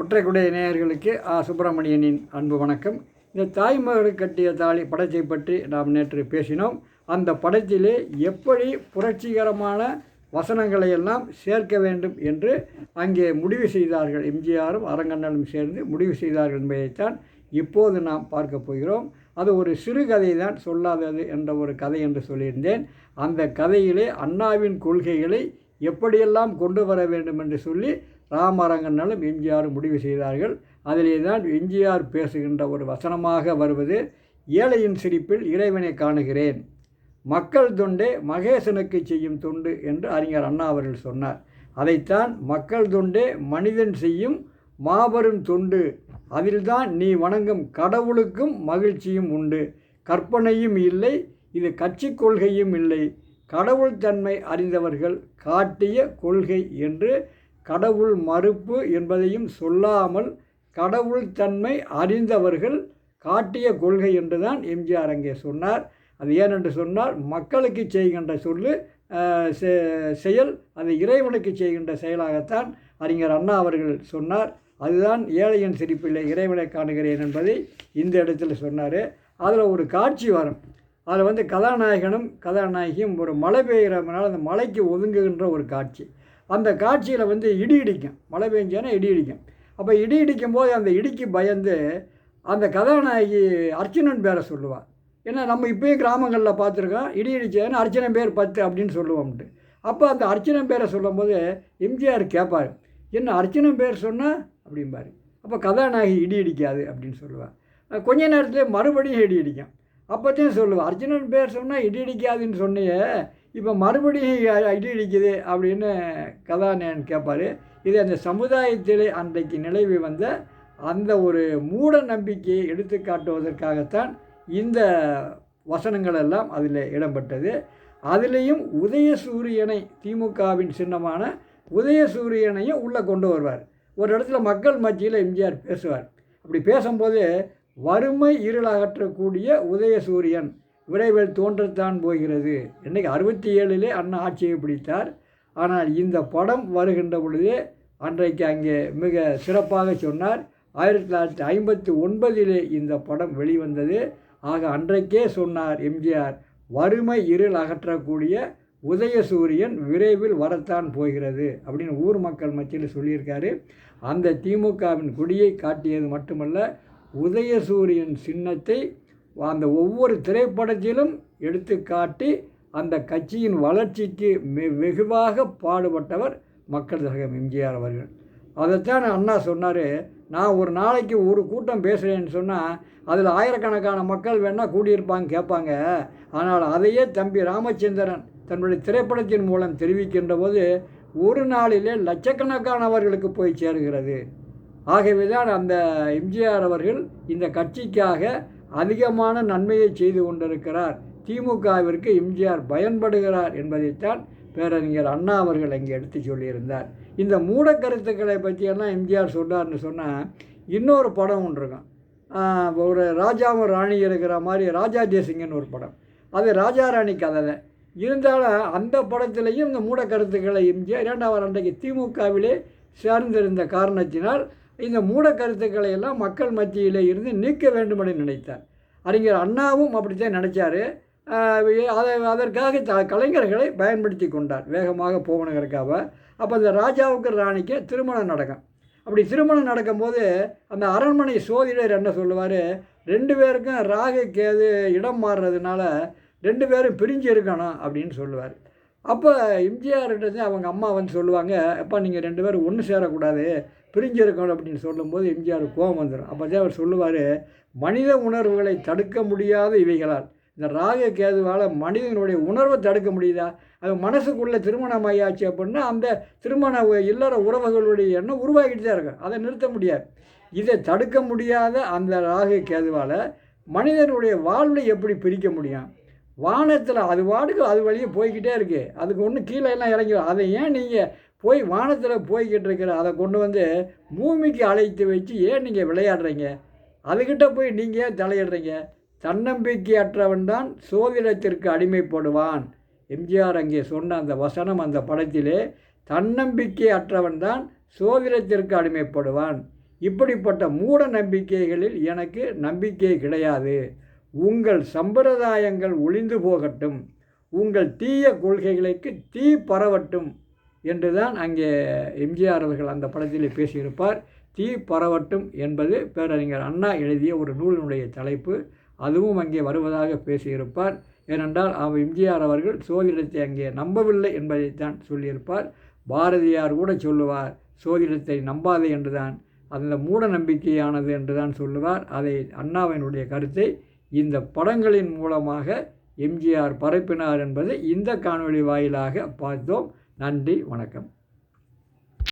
ஒற்றைக்குடைய நேயர்களுக்கு ஆ சுப்பிரமணியனின் அன்பு வணக்கம். இந்த தாய்மகள் கட்டிய தாலி படத்தை பற்றி நாம் நேற்று பேசினோம். அந்த படத்திலே எப்படி புரட்சிகரமான வசனங்களை எல்லாம் சேர்க்க வேண்டும் என்று அங்கே முடிவு செய்தார்கள். எம்ஜிஆரும் அரங்கண்ணனும் சேர்ந்து முடிவு செய்தார்கள் என்பதைத்தான் இப்போது நாம் பார்க்க போகிறோம். அது ஒரு சிறுகதை தான் சொல்லாதது என்ற ஒரு கதை என்று சொல்லியிருந்தேன். அந்த கதையிலே அண்ணாவின் கொள்கைகளை எப்படியெல்லாம் கொண்டு வர வேண்டும் என்று சொல்லி ராமரங்கனாலும் எம்ஜிஆர் முடிவு செய்தார்கள். அதிலே தான் எம்ஜிஆர் பேசுகின்ற ஒரு வசனமாக வருவது ஏழையின் சிரிப்பில் இறைவனை காணுகிறேன். மக்கள் தொண்டே மகேசனுக்கு செய்யும் தொண்டு என்று அறிஞர் அண்ணா அவர்கள் சொன்னார். அதைத்தான் மக்கள் தொண்டே மனிதன் செய்யும் மாபெரும் தொண்டு. அதில்தான் நீ வணங்கும் கடவுளுக்கும் மகிழ்ச்சியும் உண்டு. கற்பனையும் இல்லை இது கட்சி கொள்கையும் இல்லை. கடவுள் தன்மை அறிந்தவர்கள் காட்டிய கொள்கை என்று கடவுள் மறுப்பு என்பதையும் சொல்லாமல் கடவுள் தன்மை அறிந்தவர்கள் காட்டிய கொள்கை என்றுதான் எம்ஜிஆர் அங்கே சொன்னார். அது ஏனென்று சொன்னால் மக்களுக்கு செய்கின்ற சொல்லு செ- செயல் அது இறைவனுக்கு செய்கின்ற செயலாகத்தான் அறிஞர் அண்ணா அவர்கள் சொன்னார். அதுதான் ஏழையின் சிரிப்பில் இறைவனை காணுகிறேன் என்பதை இந்த இடத்துல சொன்னார். அதில் ஒரு காட்சி வரும். அதில் வந்து கதாநாயகனும் கதாநாயகியும் ஒரு மழை பெய்கிறதுனால அந்த மலைக்கு ஒதுங்குகின்ற ஒரு காட்சி. அந்த காட்சியில் வந்து இடி இடிக்கும். மழை பெஞ்சோன்னா இடி இடிக்கும். அப்போ இடி இடிக்கும் போது அந்த இடிக்கு பயந்து அந்த கதாநாயகி அர்ச்சனன் பேரை சொல்லுவாள் ஏன்னா நம்ம இப்போயும் கிராமங்களில் பார்த்துருக்கோம். இடி இடிச்சதுன்னு அர்ச்சனை பேர் பத்து அப்படின்னு சொல்லுவோம்ட்டு அப்போ அந்த அர்ச்சனை பேரை சொல்லும்போது எம்ஜிஆர் கேட்பார் என்ன அர்ச்சனை பேர் சொன்னால் அப்படிம்பாரு. அப்போ கதாநாயகி இடி இடிக்காது அப்படின்னு சொல்லுவாள் கொஞ்ச நேரத்தில் மறுபடியும் இடி இடிக்கும். அப்போத்தையும் சொல்லுவாள் அர்ச்சனன் பேர் சொன்னால் இடி இடிக்காதுன்னு சொன்னியே இப்போ மறுபடியும் அடி அடிக்குது அப்படின்னு கதாநாயகன் கேட்பார் இது அந்த சமுதாயத்திலே அன்றைக்கு நிலவி வந்த அந்த ஒரு மூட நம்பிக்கையை எடுத்து காட்டுவதற்காகத்தான் இந்த வசனங்கள் எல்லாம் அதில் இடம்பெற்றது. அதுலேயும் உதயசூரியனை திமுகவின் சின்னமான உதயசூரியனையும் உள்ளே கொண்டு வருவார். ஒரு இடத்துல மக்கள் மத்தியில் எம்ஜிஆர் பேசுவார். அப்படி பேசும்போது வறுமை இருளாகற்றக்கூடிய உதயசூரியன் விரைவில் தோன்றத்தான் போகிறது. இன்றைக்கு அறுபத்தி ஏழிலே அண்ணா ஆட்சியை பிடித்தார். ஆனால் இந்த படம் வருகின்ற பொழுது அன்றைக்கு அங்கே மிக சிறப்பாக சொன்னார். ஆயிரத்தி தொள்ளாயிரத்தி ஐம்பத்தி ஒன்பதிலே இந்த படம் வெளிவந்தது. ஆக அன்றைக்கே சொன்னார் எம்ஜிஆர் வறுமை இருள் அகற்றக்கூடிய உதயசூரியன் விரைவில் வரத்தான் போகிறது அப்படின்னு ஊர் மக்கள் மத்தியில் சொல்லியிருக்காரு. அந்த திமுகவின் கொடியை காட்டியது மட்டுமல்ல உதயசூரியன் சின்னத்தை அந்த ஒவ்வொரு திரைப்படத்திலும் எடுத்து காட்டி அந்த கட்சியின் வளர்ச்சிக்கு வெகுவாக பாடுபட்டவர் மக்கள் திலகம் எம்ஜிஆர் அவர்கள். அதைத்தான் அண்ணா சொன்னார் நான் ஒரு நாளைக்கு ஒரு கூட்டம் பேசுகிறேன்னு சொன்னால் அதில் ஆயிரக்கணக்கான மக்கள் வேணால் கூடியிருப்பாங்க கேட்பாங்க. ஆனால் அதையே தம்பி ராமச்சந்திரன் தன்னுடைய திரைப்படத்தின் மூலம் தெரிவிக்கின்ற போது ஒரு நாளிலே லட்சக்கணக்கானவர்களுக்கு போய் சேருகிறது. ஆகவே தான் அந்த எம்ஜிஆர் அவர்கள் இந்த கட்சிக்காக அதிகமான நன்மையை செய்து கொண்டிருக்கிறார். திமுகவிற்கு எம்ஜிஆர் பயன்படுகிறார் என்பதைத்தான் பேரறிஞர் அண்ணா அவர்கள் அங்கே எடுத்து சொல்லியிருந்தார். இந்த மூட கருத்துக்களை பற்றியெல்லாம் எம்ஜிஆர் சொன்னார்னு சொன்னால் இன்னொரு படம் ஒன்று இருக்கும். ஒரு ராஜாவும் ராணி இருக்கிற மாதிரி ராஜா ஜெயசிங்கன்னு ஒரு படம். அது ராஜா ராணி கதை தான். இருந்தாலும் அந்த படத்திலையும் இந்த மூட கருத்துக்களை எம்ஜிஆர் இரண்டாவது அன்றைக்கு திமுகவிலே சேர்ந்திருந்த காரணத்தினால் இந்த மூட கருத்துக்களை எல்லாம் மக்கள் மத்தியில் இருந்து நீக்க வேண்டுமென நினைத்தார். அறிஞர் அண்ணாவும் அப்படித்தான் நினைச்சார். அதை அதற்காக த கலைஞர்களை பயன்படுத்தி கொண்டார். வேகமாக போகணுங்கிறக்காக அப்போ அந்த ராஜாவுக்கு ராணிக்கு திருமணம் நடக்கும் அப்படி திருமணம் நடக்கும்போது அந்த அரண்மனை சோதிடர் என்ன சொல்லுவார்? ரெண்டு பேருக்கும் ராகு கேது இடம் மாறுறதுனால ரெண்டு பேரும் பிரிஞ்சு இருக்கணும் அப்படின்னு சொல்லுவார். அப்போ எம்ஜிஆர்கிட்ட அவங்க அம்மா வந்து சொல்லுவாங்க அப்பா நீங்கள் ரெண்டு பேரும் ஒன்று சேரக்கூடாது. பிரிஞ்சிருக்கணும் அப்படின்னு சொல்லும்போது எம்ஜிஆர் கோபம் வந்துடும். அப்போ தான் அவர் சொல்லுவார் மனித உணர்வுகளை தடுக்க முடியாத இவைகளால். இந்த ராக கேதுவால் மனிதனுடைய உணர்வை தடுக்க முடியுதா? அது மனசுக்குள்ளே திருமணம் ஆயாச்சு அப்படின்னா அந்த திருமண இல்லற உறவுகளுடைய எண்ணம் உருவாகிட்டு தான் இருக்கும். அதை நிறுத்த முடியாது. இதை தடுக்க முடியாத அந்த ராக கேதுவால் மனிதனுடைய வாழ்வை எப்படி பிரிக்க முடியும்? வானத்தில் அது வாடுக்கு அது வழியே போய்கிட்டே இருக்குது அதுக்கு ஒன்றும் கீழே எல்லாம் இறங்கிடும் அதை ஏன் நீங்கள் போய் வானத்தில் போய்கிட்டு இருக்கிற அதை கொண்டு வந்து பூமிக்கு அழைத்து வச்சு ஏன் நீங்கள் விளையாடுறீங்க? அதுக்கிட்ட போய் நீங்கள் ஏன் தலையிடுறீங்க? தன்னம்பிக்கையற்றவன் தான் சோதிடத்திற்கு அடிமைப்படுவான். எம்ஜிஆர் அங்கே சொன்ன அந்த வசனம் அந்த படத்திலே தன்னம்பிக்கை அற்றவன் தான் சோதிடத்திற்கு அடிமைப்படுவான். இப்படிப்பட்ட மூட நம்பிக்கைகளில் எனக்கு நம்பிக்கை கிடையாது. உங்கள் சம்பிரதாயங்கள் ஒளிந்து போகட்டும். உங்கள் தீய கொள்கைகளுக்கு தீ பரவட்டும். என்று தான் அங்கே எம்ஜிஆர் அவர்கள் அந்த படத்தில் பேசியிருப்பார். தீ பரவட்டும் என்பது பேரறிஞர் அண்ணா எழுதிய ஒரு நூலினுடைய தலைப்பு. அதுவும் அங்கே வருவதாக பேசியிருப்பார். ஏனென்றால் அவர் எம்ஜிஆர் அவர்கள் சோதிடத்தை அங்கே நம்பவில்லை என்பதைத்தான் சொல்லியிருப்பார். பாரதியார் கூட சொல்லுவார் சோதிடத்தை நம்பாதே என்றுதான். அந்த மூட நம்பிக்கையானது என்றுதான் சொல்லுவார். அதை அண்ணாவினுடைய கருத்தை இந்த படங்களின் மூலமாக எம்ஜிஆர் பரப்பினார் என்பதை இந்த காணொளி வாயிலாக பார்த்தோம். நன்றி வணக்கம்.